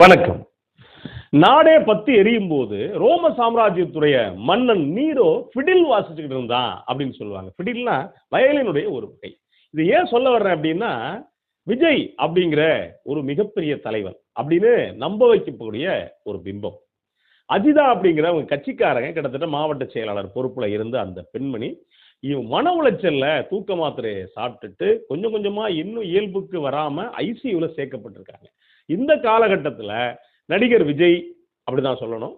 வணக்கம். நாடே பத்தி எரியும் போது ரோம சாம்ராஜ்யத்துடைய மன்னன் நீரோ ஃபிடில் வாசிச்சுக்கிட்டு இருந்தான் அப்படின்னு சொல்லுவாங்க. ஃபிடில்னா வயலினுடைய ஒரு வகை இது ஏன் சொல்ல வர்றேன் அப்படின்னா விஜய் அப்படிங்கிற ஒரு மிகப்பெரிய தலைவன் அப்படின்னு நம்ப வைக்கக்கூடிய ஒரு பிம்பம். அஜிதா அப்படிங்கிற அவங்க கட்சிக்காரங்க கிட்டத்தட்ட மாவட்ட செயலாளர் பொறுப்புல இருந்த அந்த பெண்மணி இவன் மன உளைச்சல்ல தூக்க மாத்திரையை சாப்பிட்டுட்டு கொஞ்சம் கொஞ்சமா இன்னும் இயல்புக்கு வராம ஐசியூல சேர்க்கப்பட்டிருக்காங்க. இந்த காலகட்டத்தில் நடிகர் விஜய் அப்படிதான் சொல்லணும்.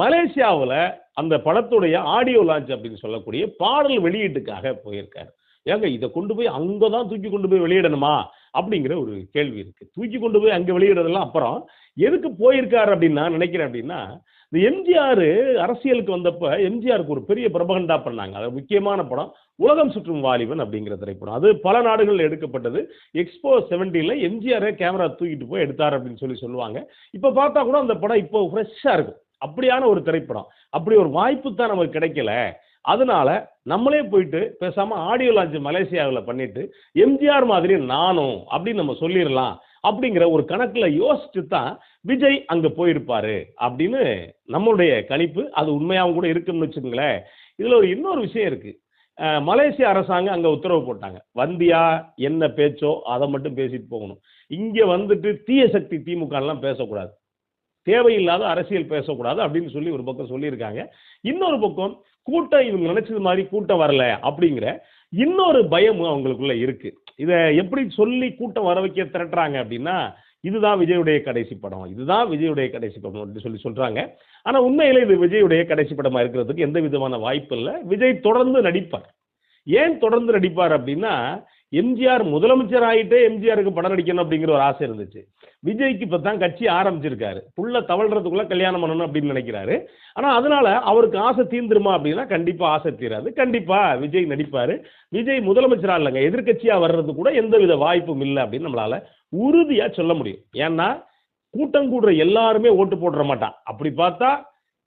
மலேசியாவில் அந்த படத்துடைய ஆடியோ லான்ச் அப்படின்னு சொல்லக்கூடிய பாடல் வெளியீட்டுக்காக போயிருக்காரு. ஏங்க இதை கொண்டு போய் அங்கே தான் தூக்கி கொண்டு போய் வெளியிடணுமா? அப்படிங்கிற ஒரு கேள்வி இருக்கு. தூக்கி கொண்டு போய் அங்கே வெளியிடுறதெல்லாம் அப்புறம் எதுக்கு போயிருக்காரு அப்படின்னு நான் நினைக்கிறேன் அப்படின்னா இந்த எம்ஜிஆர் அரசியலுக்கு வந்தப்ப எம்ஜிஆருக்கு ஒரு பெரிய பிரபகண்டா பண்ணாங்க. அது முக்கியமான படம் உலகம் சுற்றும் வாலிபன் அப்படிங்கிற திரைப்படம். அது பல நாடுகளில் எடுக்கப்பட்டது. எக்ஸ்போ செவன்டீனில் எம்ஜிஆரை கேமரா தூக்கிட்டு போய் எடுத்தார் அப்படின்னு சொல்லி சொல்லுவாங்க. இப்போ பார்த்தா கூட அந்த படம் இப்போ ஃப்ரெஷ்ஷாக இருக்கும். அப்படியான ஒரு திரைப்படம். அப்படி ஒரு வாய்ப்பு தான் நமக்கு கிடைக்கல. அதனால நம்மளே போயிட்டு பேசாம ஆடியோ லான்ச் மலேசியாவில் பண்ணிட்டு எம்ஜிஆர் மாதிரி நானும் அப்படின்னு நம்ம சொல்லிடலாம் அப்படிங்கிற ஒரு கணக்கில் யோசிச்சு தான் விஜய் அங்கே போயிருப்பாரு அப்படின்னு நம்மளுடைய கணிப்பு அது உண்மையாகவும் கூட இருக்குன்னு வச்சுக்கோங்களேன். இதில் ஒரு இன்னொரு விஷயம் இருக்கு. மலேசிய அரசாங்கம் அங்கே உத்தரவு போட்டாங்க. வந்தியா என்ன பேச்சோ அதை மட்டும் பேசிட்டு போகணும். இங்கே வந்துட்டு தீய சக்தி திமுகலாம் பேசக்கூடாது. தேவையில்லாத அரசியல் பேசக்கூடாது அப்படின்னு சொல்லி ஒரு பக்கம் சொல்லியிருக்காங்க. இன்னொரு பக்கம் கூட்டம் இவங்க நினைச்சது மாதிரி கூட்டம் வரல அப்படிங்கிற இன்னொரு பயமும் அவங்களுக்குள்ள இருக்கு. இதை எப்படி சொல்லி கூட்டம் வர வைக்க திரட்டுறாங்க அப்படின்னா இதுதான் விஜயுடைய கடைசி படம். இதுதான் விஜயுடைய கடைசி படம் அப்படின்னு சொல்லி சொல்றாங்க. ஆனா உண்மையில இது விஜயுடைய கடைசி படமா இருக்கிறதுக்கு எந்த விதமான வாய்ப்பு இல்லை. விஜய் தொடர்ந்து நடிப்பார். ஏன் தொடர்ந்து நடிப்பார் அப்படின்னா எம்ஜிஆர் முதலமைச்சர் ஆகிட்டே எம்ஜிஆருக்கு படம் நடிக்கணும் அப்படிங்கிற ஒரு ஆசை இருந்துச்சு. விஜய்க்கு இப்போ தான் கட்சி ஆரம்பிச்சிருக்காரு. புள்ள தவழ்றதுக்குள்ள கல்யாணம் பண்ணணும் அப்படின்னு நினைக்கிறாரு. ஆனால் அதனால அவருக்கு ஆசை தீர்ந்துருமா அப்படின்னா கண்டிப்பாக ஆசை தீராது. கண்டிப்பாக விஜய் நடிப்பார். விஜய் முதலமைச்சராக இல்லைங்க. எதிர்க்கட்சியாக வர்றது கூட எந்தவித வாய்ப்பும் இல்லை அப்படின்னு நம்மளால் உறுதியாக சொல்ல முடியும். ஏன்னா கூட்டம் கூடுற எல்லாருமே ஓட்டு போட்டுற மாட்டான். அப்படி பார்த்தா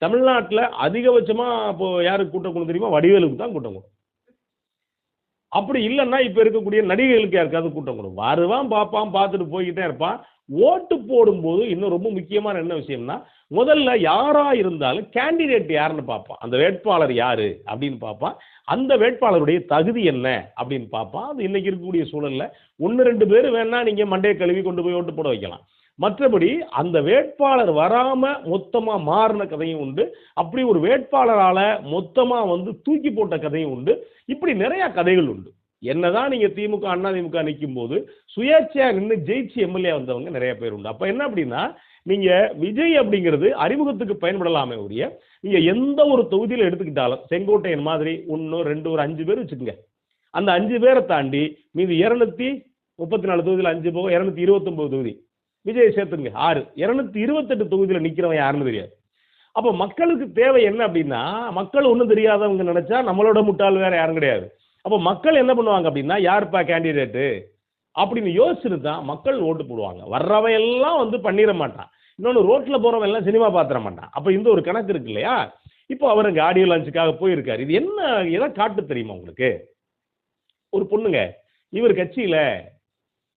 தமிழ்நாட்டில் அதிகபட்சமாக இப்போ யாருக்கு கூட்டம் கூடும் தெரியுமா? வடிவேலுக்கு தான் கூட்டம் கொடுக்கும் அப்படி இல்லைன்னா இப்போ இருக்கக்கூடிய நடிகைகளுக்கு யாருக்காவது கூட்டம் கொடுக்கும் வருவான் பார்ப்பான் பார்த்துட்டு போய்கிட்டே இருப்பான். ஓட்டு போடும்போது இன்னும் ரொம்ப முக்கியமான என்ன விஷயம்னா முதல்ல யாரா இருந்தாலும் கேண்டிடேட் யாருன்னு பார்ப்பான். அந்த வேட்பாளர் யாரு அப்படின்னு பார்ப்பான். அந்த வேட்பாளருடைய தகுதி என்ன அப்படின்னு பார்ப்பான். அது இன்னைக்கு இருக்கக்கூடிய சூழல்ல ஒன்று ரெண்டு பேர் வேணா நீங்க மண்டையை கழுவி கொண்டு போய் ஓட்டு போட வைக்கலாம். மற்றபடி அந்த வேட்பாளர் வராம மொத்தமா மாறின கதையும் உண்டு. அப்படி ஒரு வேட்பாளரால மொத்தமா வந்து தூக்கி போட்ட கதையும் உண்டு. இப்படி நிறைய கதைகள் உண்டு. என்னதான் நீங்க திமுக அண்ணா திமுக நிற்கும் போது சுயேட்சையா நின்று ஜெயிச்சு எம்எல்ஏ வந்தவங்க நிறைய பேர் உண்டு. அப்ப என்ன அப்படின்னா நீங்க விஜய் அப்படிங்கிறது அறிமுகத்துக்கு பயன்படலாமே உரிய நீங்க எந்த ஒரு தொகுதியில் எடுத்துக்கிட்டாலும் செங்கோட்டையன் மாதிரி ஒன்று ரெண்டு ஒரு அஞ்சு பேர் வச்சுக்கோங்க. அந்த அஞ்சு பேரை தாண்டி மீது இருநூத்தி முப்பத்தி நாலு தொகுதியில் அஞ்சு போக இருநூத்தி இருபத்தொன்பது தொகுதி. விஜய் சேர்த்துங்க ஆறு. இருநூத்தி இருபத்தெட்டு தொகுதியில் நிற்கிறவன் யாருன்னு தெரியாது. அப்போ மக்களுக்கு தேவை என்ன அப்படின்னா மக்கள் ஒன்றும் தெரியாதவங்க நினைச்சா நம்மளோட முட்டாள் வேற யாரும் கிடையாது. அப்போ மக்கள் என்ன பண்ணுவாங்க அப்படின்னா யாருப்பா கேண்டிடேட்டு? அப்படின்னு யோசிச்சுட்டு தான் மக்கள் ஓட்டு போடுவாங்க. வர்றவன் எல்லாம் வந்து பண்ணிட மாட்டான். இன்னொன்று ரோட்டில் போகிறவன் எல்லாம் சினிமா பார்த்துட மாட்டான். அப்போ இந்த ஒரு கணக்கு இருக்கு இல்லையா? இப்போ அவர் இங்கே ஆடியோ லான்ச்சுக்காக போயிருக்காரு. இது என்ன எதை காட்டு தெரியுமா உங்களுக்கு? ஒரு பொண்ணுங்க. இவர் கட்சியில்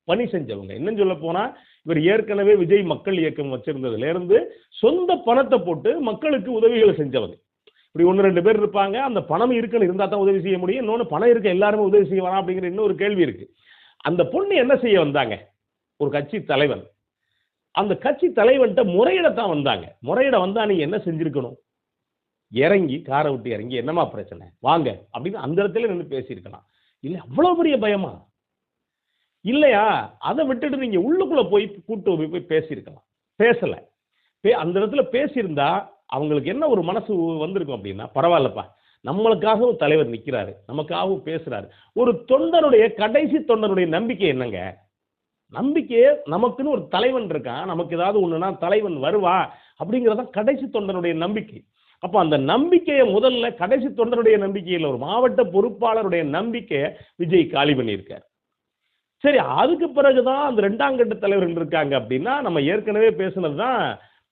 பணி செஞ்சவங்க. இன்னும் சொல்ல போனால் இவர் ஏற்கனவே விஜய் மக்கள் இயக்கம் வச்சிருந்ததுல இருந்து சொந்த பணத்தை போட்டு மக்களுக்கு உதவிகளை செஞ்சவங்க இப்படி ஒன்று ரெண்டு பேர் இருப்பாங்க அந்த பணம் இருக்குன்னு இருந்தால் தான் உதவி செய்ய முடியும் இன்னொன்று பணம் இருக்க எல்லாருமே உதவி செய்ய வேணாம் அப்படிங்கிற இன்னொரு கேள்வி இருக்கு. அந்த பொண்ணு என்ன செய்ய வந்தாங்க? ஒரு கட்சி தலைவன். அந்த கட்சி தலைவன்கிட்ட முறையிட தான் வந்தாங்க. முறையிட வந்தால் நீங்கள் என்ன செஞ்சுருக்கணும்? இறங்கி காரை விட்டு இறங்கி என்னம்மா பிரச்சனை? வாங்க அப்படின்னு அந்த இடத்துல நின்று பேசியிருக்கலாம். இல்லை அவ்வளோ பெரிய பயமா? இல்லையா? அதை விட்டுட்டு நீங்க உள்ளுக்குள்ள போய் கூட்டு போய் போய் பேசியிருக்கலாம். பேசல. பே அந்த இடத்துல பேசியிருந்தா அவங்களுக்கு என்ன ஒரு மனசு வந்திருக்கும் அப்படின்னா பரவாயில்லப்பா. நம்மளுக்காகவும் தலைவர் நிற்கிறாரு நமக்காகவும் பேசுறாரு. ஒரு தொண்டனுடைய கடைசி தொண்டனுடைய நம்பிக்கை என்னங்க? நம்பிக்கையே நமக்குன்னு ஒரு தலைவன் இருக்கான். நமக்கு ஏதாவது ஒண்ணுனா தலைவன் வருவா அப்படிங்கிறதான் கடைசி தொண்டனுடைய நம்பிக்கை. அப்போ அந்த நம்பிக்கையை முதல்ல கடைசி தொண்டனுடைய நம்பிக்கையில் ஒரு மாவட்ட பொறுப்பாளருடைய நம்பிக்கையை விஜய் காலி பண்ணியிருக்கார். சரி அதுக்கு பிறகுதான் அந்த ரெண்டாம் கட்ட தலைவர்கள் இருக்காங்க அப்படின்னா நம்ம ஏற்கனவே பேசுனது தான்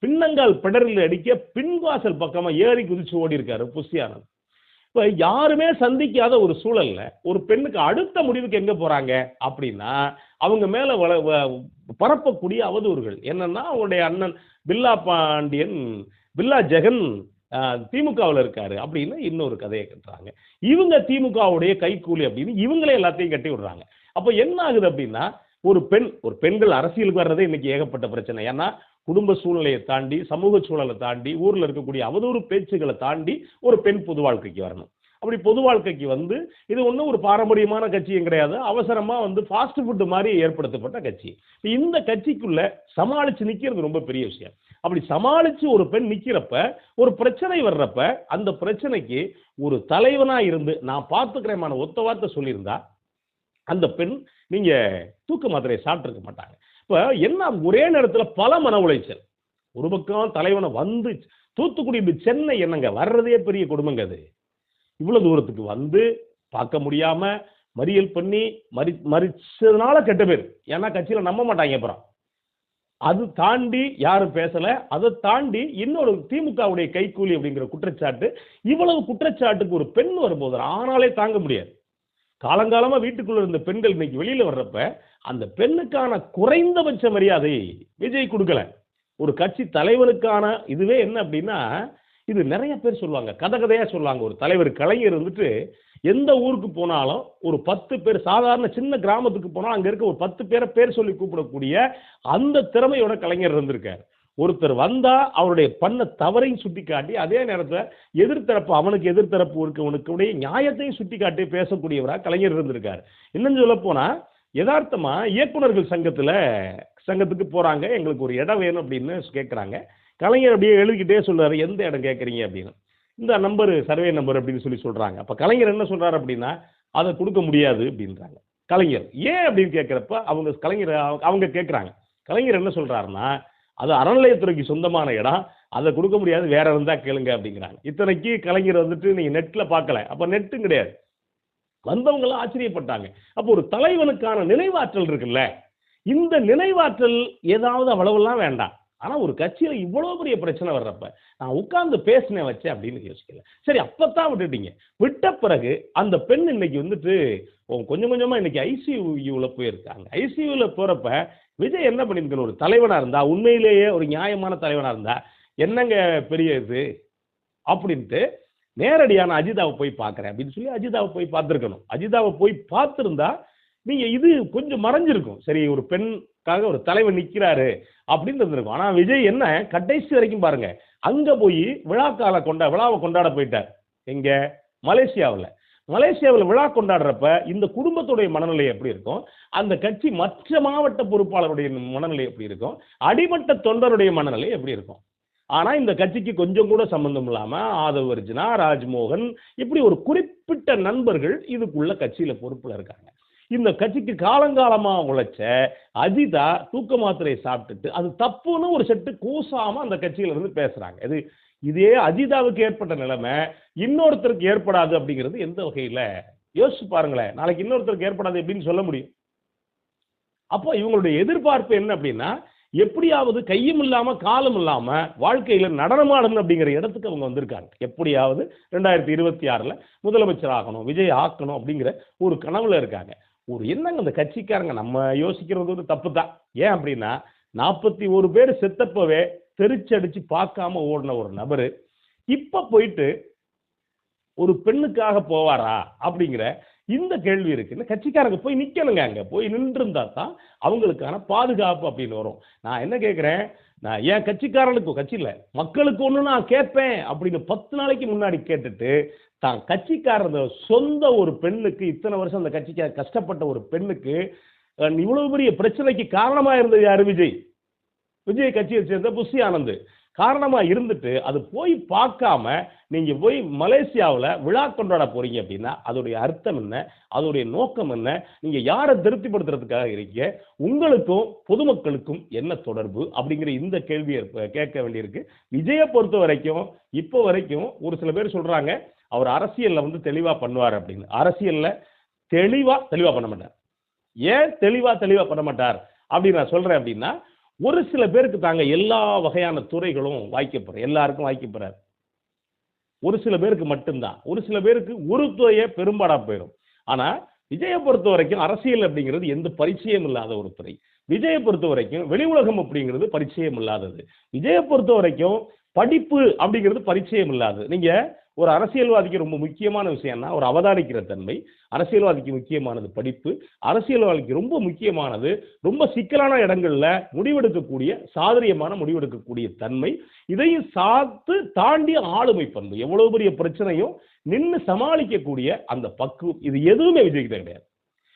பின்னங்கால் பிடரில் அடிக்க பின்வாசல் பக்கமாக ஏறி குதிச்சு ஓடி இருக்காரு புஷியானந்த் இப்போ யாருமே சந்திக்காத ஒரு சூழல்ல ஒரு பெண்ணுக்கு அடுத்த முடிவுக்கு எங்கே போகிறாங்க அப்படின்னா அவங்க மேலே வள வ- பரப்பக்கூடிய அவதூறுகள். என்னன்னா அவங்களுடைய அண்ணன் பில்லா பாண்டியன் பில்லா ஜெகன் திமுகவில் இருக்காரு அப்படின்னு இன்னொரு கதையை கட்டுறாங்க. இவங்க திமுகவுடைய கைக்கூலி அப்படின்னு இவங்களே எல்லாத்தையும் கட்டி விடுறாங்க. அப்போ என்ன ஆகுது அப்படின்னா ஒரு பெண் ஒரு பெண்கள் அரசியலுக்கு வர்றதே இன்னைக்கு ஏகப்பட்ட பிரச்சனை. ஏன்னா குடும்ப சூழ்நிலையை தாண்டி சமூக சூழலை தாண்டி ஊர்ல இருக்கக்கூடிய அவதூறு பேச்சுகளை தாண்டி ஒரு பெண் பொது வாழ்க்கைக்கு வரணும். அப்படி பொது வாழ்க்கைக்கு வந்து இது ஒன்றும் ஒரு பாரம்பரியமான கட்சியும் கிடையாது. அவசரமா வந்து ஃபாஸ்ட் ஃபுட்டு மாதிரி ஏற்படுத்தப்பட்ட கட்சி. இந்த கட்சிக்குள்ள சமாளிச்சு நிற்கிறது ரொம்ப பெரிய விஷயம். அப்படி சமாளிச்சு ஒரு பெண் நிற்கிறப்ப ஒரு பிரச்சனை வர்றப்ப அந்த பிரச்சனைக்கு ஒரு தலைவனா இருந்து நான் பார்த்துக்கிறேமான ஒத்த வார்த்தை சொல்லியிருந்தா அந்த பெண் நீங்கள் தூக்க மாத்திரையை சாப்பிட்ருக்க மாட்டாங்க. இப்போ என்ன ஒரே நேரத்தில் பல மன உளைச்சல். ஒரு பக்கம் தலைவனை வந்து தூத்துக்குடி சென்னை என்னங்க வர்றதே பெரிய கொடுமைங்க அது. இவ்வளோ தூரத்துக்கு வந்து பார்க்க முடியாமல் மறியல் பண்ணி மறி மறிச்சதுனால கெட்ட பேர். ஏன்னா கட்சியில் நம்ப மாட்டாங்க அப்புறம். அது தாண்டி யாரும் பேசலை அதை தாண்டி இன்னொரு திமுகவுடைய கைக்கூலி அப்படிங்கிற குற்றச்சாட்டு இவ்வளவு குற்றச்சாட்டுக்கு ஒரு பெண் வரும்போது ஆனாலே தாங்க முடியாது. காலங்காலமாக வீட்டுக்குள்ளே இருந்த பெண்கள் இன்னைக்கு வெளியில் வர்றப்ப அந்த பெண்ணுக்கான குறைந்தபட்ச மரியாதை விஜய் கொடுக்கல. ஒரு கட்சி தலைவனுக்கான இதுவே என்ன அப்படின்னா இது நிறைய பேர் சொல்லுவாங்க கதை கதையாக சொல்லுவாங்க. ஒரு தலைவர் கலைஞர் வந்துட்டு எந்த ஊருக்கு போனாலும் ஒரு பத்து பேர் சாதாரண சின்ன கிராமத்துக்கு போனால் அங்கே இருக்க ஒரு பத்து பேரை பேர் சொல்லி கூப்பிடக்கூடிய அந்த திறமையோட கலைஞர் இருந்திருக்கார். ஒருத்தர் வந்தா அவருடைய பண்ண தவறையும் சுட்டி காட்டி அதே நேரத்தில் எதிர்த்தரப்பு அவனுக்கு எதிர்த்தரப்பு இருக்கவனுக்குடைய நியாயத்தையும் சுட்டி காட்டி பேசக்கூடியவரா கலைஞர் இருந்திருக்கார். இன்னும் சொல்ல போனா யதார்த்தமா இயக்குனர்கள் சங்கத்துல சங்கத்துக்கு போறாங்க எங்களுக்கு ஒரு இடம் வேணும் அப்படின்னு கேட்குறாங்க கலைஞர் அப்படியே எழுதிக்கிட்டே சொல்றாரு எந்த இடம் கேட்குறீங்க அப்படின்னு. இந்த நம்பர் சர்வே நம்பர் அப்படின்னு சொல்லி சொல்றாங்க. அப்ப கலைஞர் என்ன சொல்றாரு அப்படின்னா அதை கொடுக்க முடியாது அப்படின்றாங்க. கலைஞர். ஏன் அப்படின்னு கேட்குறப்ப அவங்க கலைஞர் அவங்க- அவங்க கேட்குறாங்க கலைஞர் என்ன சொல்றாருன்னா அது அறநிலையத்துறைக்கு சொந்தமான இடம். அதை கொடுக்க முடியாது. வேற இருந்தால் கேளுங்க அப்படிங்கிறாங்க. இத்தனைக்கு கலைஞர் வந்துட்டு நீங்கள் நெட்டில் பார்க்கல. அப்போ நெட்டும் கிடையாது. வந்தவங்களாம் ஆச்சரியப்பட்டாங்க. அப்போ ஒரு தலைவனுக்கான நினைவாற்றல் இருக்குல்ல? இந்த நினைவாற்றல் ஏதாவது அவ்வளவுலாம் வேண்டாம். ஆனால் ஒரு கட்சியில் இவ்வளோ பெரிய பிரச்சனை வர்றப்ப நான் உட்கார்ந்து பேசினேன் வச்சேன் அப்படின்னு யோசிக்கல. சரி அப்பத்தான் விட்டுட்டீங்க. விட்ட பிறகு அந்த பெண் இன்னைக்கு வந்துட்டு கொஞ்சம் கொஞ்சமாக இன்னைக்கு ஐசியூல போயிருக்காங்க. ஐசியூவில் போகிறப்ப விஜய் என்ன பண்ணியிருக்கணும் ஒரு தலைவனாக இருந்தா உண்மையிலேயே ஒரு நியாயமான தலைவனாக இருந்தா என்னங்க பெரிய இது? அப்படின்ட்டு நேரடியான அஜிதாவை போய் பார்க்குறேன் அப்படின்னு சொல்லி அஜிதாவை போய் பார்த்துருக்கணும். அஜிதாவை போய் பார்த்துருந்தா நீங்கள் இது கொஞ்சம் மறைஞ்சிருக்கும். சரி ஒரு பெண் காக ஒரு தலைவர் நிற்கிறாரு அப்படின்னு இருந்திருக்கும். ஆனா விஜய் என்ன கடைசி வரைக்கும் பாருங்க அங்க போய் விழாக்கால கொண்டா விழாவை கொண்டாட போயிட்டார். எங்க? மலேசியாவில். மலேசியாவில் விழா கொண்டாடுறப்ப இந்த குடும்பத்துடைய மனநிலை எப்படி இருக்கும்? அந்த கட்சி மற்ற மாவட்ட பொறுப்பாளருடைய மனநிலை எப்படி இருக்கும்? அடிமட்ட தொண்டருடைய மனநிலை எப்படி இருக்கும்? ஆனா இந்த கட்சிக்கு கொஞ்சம் கூட சம்பந்தம் இல்லாம ஆதவ் அர்ஜுனா ராஜ்மோகன் இப்படி ஒரு குறிப்பிட்ட நண்பர்கள் இதுக்குள்ள கட்சியில பொறுப்புல இருக்காங்க. இந்த கட்சிக்கு காலங்காலமாக உழைச்ச அஜிதா தூக்க மாத்திரையை சாப்பிட்டுட்டு அது தப்புன்னு ஒரு செட்டு கூசாம அந்த கட்சியிலிருந்து பேசுகிறாங்க பேசுறாங்க. இது இதே அஜிதாவுக்கு ஏற்பட்ட நிலைமை இன்னொருத்தருக்கு ஏற்படாது அப்படிங்கிறது எந்த வகையில? யோசிச்சு பாருங்களேன். நாளைக்கு இன்னொருத்தருக்கு ஏற்படாது எப்படின்னு சொல்ல முடியும். அப்போ இவங்களுடைய எதிர்பார்ப்பு என்ன அப்படின்னா எப்படியாவது கையும் இல்லாம காலும் இல்லாம வாழ்க்கையில நடனமாடணும் அப்படிங்கிற இடத்துக்கு அவங்க வந்திருக்காங்க. எப்படியாவது ரெண்டாயிரத்தி இருபத்தி ஆறுல முதலமைச்சர் ஆகணும் விஜய் ஆக்கணும் அப்படிங்கிற ஒரு கனவுல இருக்காங்க. ஒரு என்னங்க இந்த கட்சிக்காரங்க? நம்ம யோசிக்கிறது வந்து தப்பு தான் ஏன் அப்படின்னா நாற்பத்தி ஒரு பேர் செத்தப்பவே தெரிச்சடிச்சு பார்க்காம ஓடின ஒரு நபரு இப்போ போயிட்டு ஒரு பெண்ணுக்காக போவாரா? அப்படிங்கிற இந்த கேள்வி இருக்கு. இந்த கட்சிக்காரங்க போய் நிற்கணுங்க அங்கே. போய் நின்றுருந்தா தான் அவங்களுக்கான பாதுகாப்பு அப்படின்னு வரும். நான் என்ன கேட்குறேன் நான் என் கட்சிக்காரனுக்கு கட்சி மக்களுக்கு ஒன்று நான் கேட்பேன் அப்படின்னு பத்து நாளைக்கு முன்னாடி கேட்டுட்டு தான் கட்சிக்காரர் சொந்த ஒரு பெண்ணுக்கு இத்தனை வருஷம் அந்த கட்சிக்கார கஷ்டப்பட்ட ஒரு பெண்ணுக்கு இவ்வளவு பெரிய பிரச்சனைக்கு காரணமா இருந்தது யாரு விஜய்? விஜய் கட்சியை சேர்ந்த புஷி ஆனந்த். காரணமா இருந்துட்டு அது போய் பார்க்காம நீங்க போய் மலேசியாவில் விழா கொண்டாட போறீங்க அப்படின்னா அதோடைய அர்த்தம் என்ன? அதோடைய நோக்கம் என்ன? நீங்க யாரை திருப்திப்படுத்துறதுக்காக இருக்கீங்க? உங்களுக்கும் பொதுமக்களுக்கும் என்ன தொடர்பு? அப்படிங்கிற இந்த கேள்வியை கேட்க வேண்டியிருக்கு. விஜயை பொறுத்த வரைக்கும் இப்போ வரைக்கும் ஒரு சில பேர் சொல்றாங்க அவர் அரசியலில் வந்து தெளிவாக பண்ணுவார் அப்படின்னு. அரசியலில் தெளிவாக தெளிவாக பண்ண மாட்டார். ஏன் தெளிவாக தெளிவாக பண்ண மாட்டார்? அப்படின்னு நான் சொல்கிறேன் அப்படின்னா ஒரு சில பேருக்கு தாங்க எல்லா வகையான துறைகளும் வாய்க்கப்படுற எல்லாருக்கும் வாய்க்கப்படுறாரு ஒரு சில பேருக்கு மட்டும்தான். ஒரு சில பேருக்கு ஒரு துறையே பெரும்பாடாக போயிடும். ஆனால் விஜயை பொறுத்த வரைக்கும் அரசியல் அப்படிங்கிறது எந்த பரிச்சயம் இல்லாத ஒரு துறை. விஜயை பொறுத்த வரைக்கும் வெளி உலகம் அப்படிங்கிறது பரிச்சயம் இல்லாதது. விஜயை பொறுத்த வரைக்கும் படிப்பு அப்படிங்கிறது பரிச்சயம் இல்லாதது நீங்கள் ஒரு அரசியல்வாதிக்கு ரொம்ப முக்கியமான விஷயம்னா ஒரு அவதானிக்கிற தன்மை அரசியல்வாதிக்கு முக்கியமானது படிப்பு அரசியல்வாதிக்கு ரொம்ப முக்கியமானது ரொம்ப சிக்கலான இடங்களில் முடிவெடுக்கக்கூடிய சாதரியமான முடிவெடுக்கக்கூடிய தன்மை. இதையும் சாத்து தாண்டி ஆளுமை பண்பு. எவ்வளவு பெரிய பிரச்சனையும் நின்று சமாளிக்கக்கூடிய அந்த பக்குவம். இது எதுவுமே விஜய்கிட்ட கிடையாது.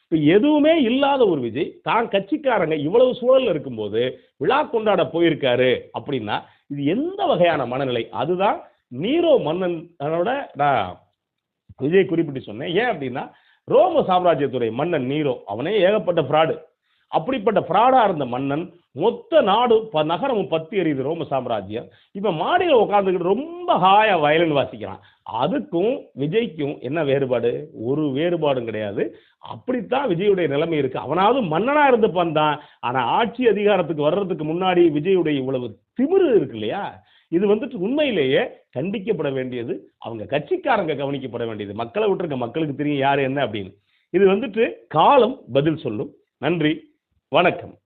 இப்போ எதுவுமே இல்லாத ஒரு விஜய் தான் கட்சிக்காரங்க இவ்வளவு சூழலில் இருக்கும்போது விழா கொண்டாட போயிருக்காரு அப்படின்னா இது எந்த வகையான மனநிலை? அதுதான் நீரோ மன்னனோட நான் விஜய் குறிப்பிட்டு சொன்னேன். ஏன் அப்படின்னா ரோம சாம்ராஜ்யத்துறை மன்னன் நீரோ அவனே ஏகப்பட்ட ஃப்ராடு அப்படிப்பட்ட ஃப்ராடா இருந்த மன்னன் மொத்த நாடு ப நகரமும் பத்தி எரியுது ரோம சாம்ராஜ்யம். இப்போ மாடியில் உட்காந்துக்கிட்டு ரொம்ப ஹாயா வயலின் வாசிக்கிறான். அதுக்கும் விஜய்க்கும் என்ன வேறுபாடு? ஒரு வேறுபாடும் கிடையாது. அப்படித்தான் விஜயுடைய நிலைமை இருக்கு. அவனாவது மன்னனா இருந்து பந்தான் ஆனா ஆட்சி அதிகாரத்துக்கு வர்றதுக்கு முன்னாடி விஜயுடைய இவ்வளவு திமிரு இருக்கு இல்லையா? இது வந்துட்டு உண்மையிலேயே கண்டிக்கப்பட வேண்டியது. அவங்க கட்சிக்காரங்க கவனிக்கப்பட வேண்டியது. மக்களை விட்டுருக்க மக்களுக்கு தெரியும் யார் என்ன அப்படின்னு. இது வந்துட்டு காலம் பதில் சொல்லும். நன்றி. வணக்கம்.